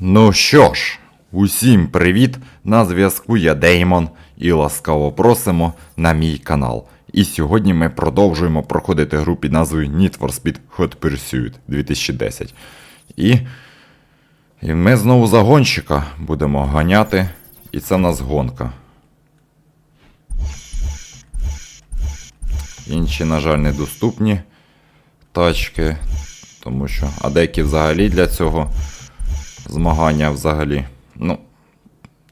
Ну що ж, усім привіт! На зв'язку я Деймон і ласкаво просимо на мій канал. І сьогодні ми продовжуємо проходити гру під назвою Need for Speed Hot Pursuit 2010. І, і ми знову за гонщика будемо ганяти. І це в нас гонка. Інші, на жаль, недоступні тачки, тому що. А деякі взагалі для цього змагання взагалі. Ну,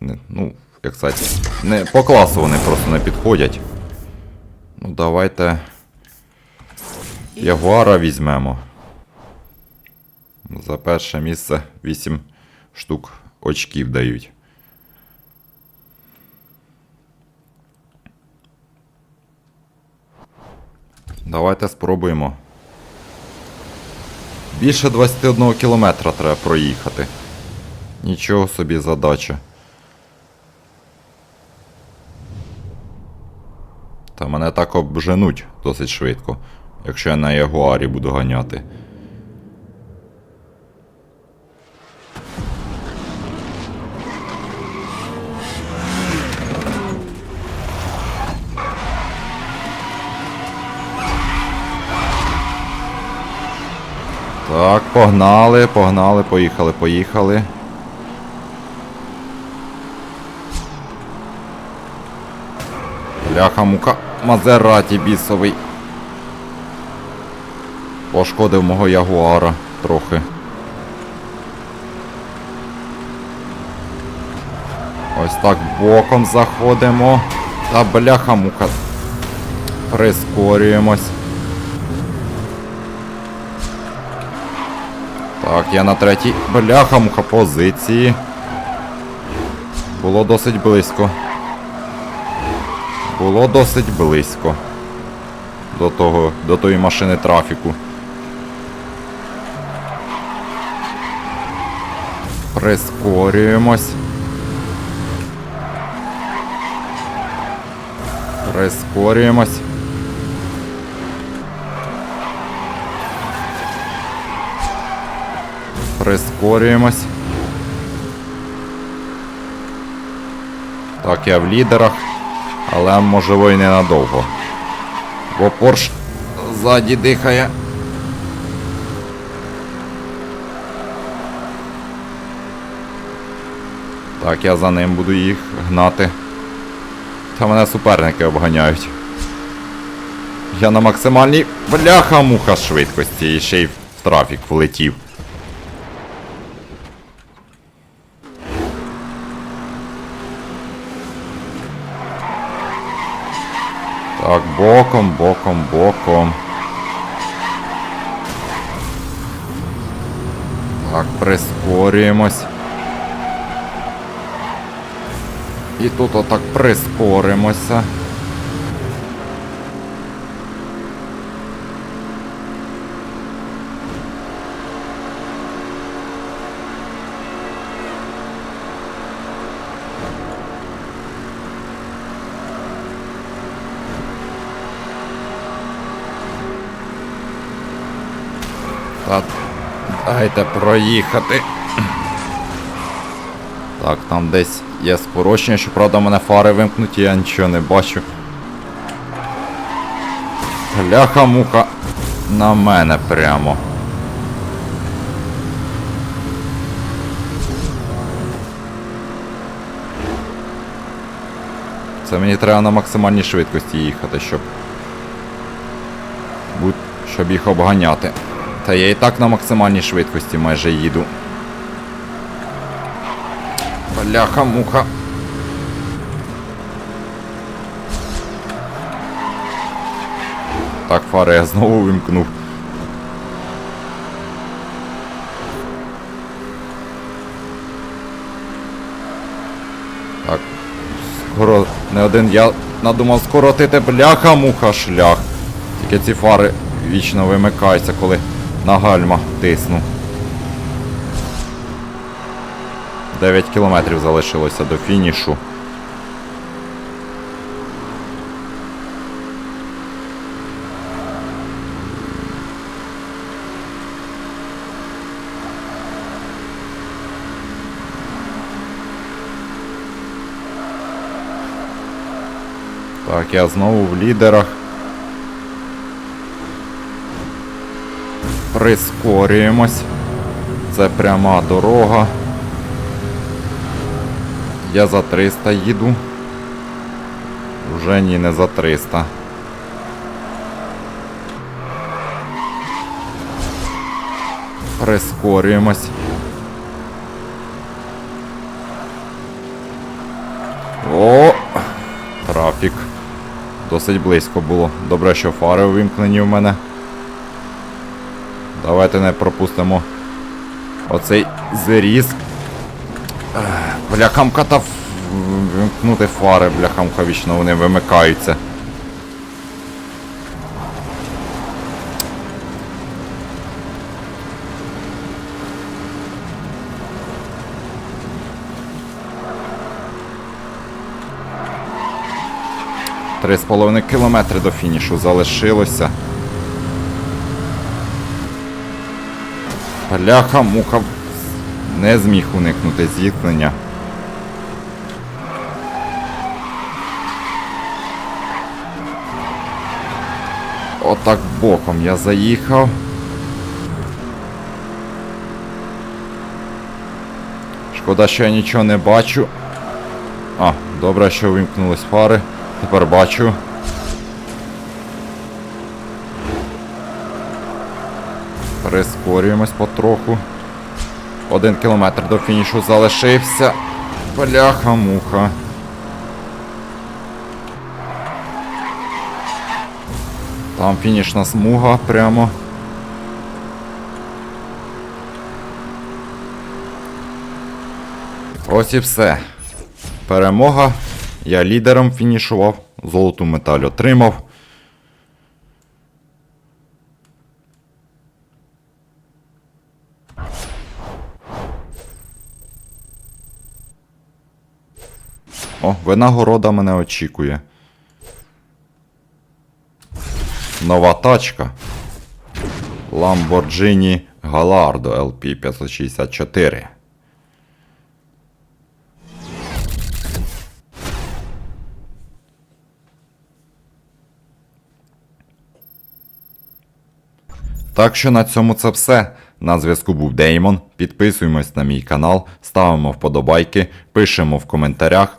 не, ну, як сказати, не, по класу вони просто не підходять. Ну, давайте. Ягуара візьмемо. За перше місце 8 штук очків дають. Давайте спробуємо. Більше 21 кілометра треба проїхати. Нічого собі задача. Та мене так обженуть досить швидко, якщо я на Ягуарі буду ганяти. Так, погнали, погнали, поїхали, поїхали. Бляха мука Мазераті бісовий. Пошкодив мого ягуара трохи. Ось так боком заходимо. Та бляха мука. Прискорюємось. Так, я на третій бляха муха позиції. Було досить близько. Було досить близько до того, до тої машини трафіку. Прискорюємось. Прискорюємось. Прискорюємось. Так, я в лідерах, але можливо і ненадовго. Бо Порш ззаді дихає. Так, я за ним буду їх гнати. Та мене суперники обганяють. Я на максимальній бляха-муха швидкості і ще й в трафік влетів. Так, боком, боком, боком. Так, прискорюємось. І тут отак прискоримося. Та дайте проїхати. Так, там десь є скорочення, що правда в мене фари вимкнуті, я нічого не бачу. Ляха-муха на мене прямо. Це мені треба на максимальній швидкості їхати, щоб. щоб їх обганяти. Та я і так на максимальній швидкості майже їду. Бляха муха. Так, фари я знову вимкнув. Так. Скоро не один я надумав скоротити бляха муха шлях. Тільки ці фари вічно вимикаються, коли на гальмах тисну. 9 кілометрів залишилося до фінішу. Так, я знову в лідерах. Прискорюємось. Це пряма дорога. Я за 300 їду. Вже ні, не за 300. Прискорюємось. О! Трафік. Досить близько було. Добре, що фари увімкнені в мене. Давайте не пропустимо оцей зріз. Бляхамка та вимкнути фари, бляхамка вічно вони вимикаються. Три з половиною кілометри до фінішу залишилося. Бляха, муха не зміг уникнути зіткнення. Отак боком я заїхав. Шкода, що я нічого не бачу. А, добре, що вимкнулись фари. Тепер бачу. Прискорюємось потроху. Один кілометр до фінішу залишився. Бляха-муха. Там фінішна смуга прямо. Ось і все. Перемога. Я лідером фінішував, золоту медаль отримав. О, винагорода мене очікує. Нова тачка. Lamborghini Gallardo LP564. Так що на цьому це все. На зв'язку був Деймон. Підписуємось на мій канал, ставимо вподобайки, пишемо в коментарях.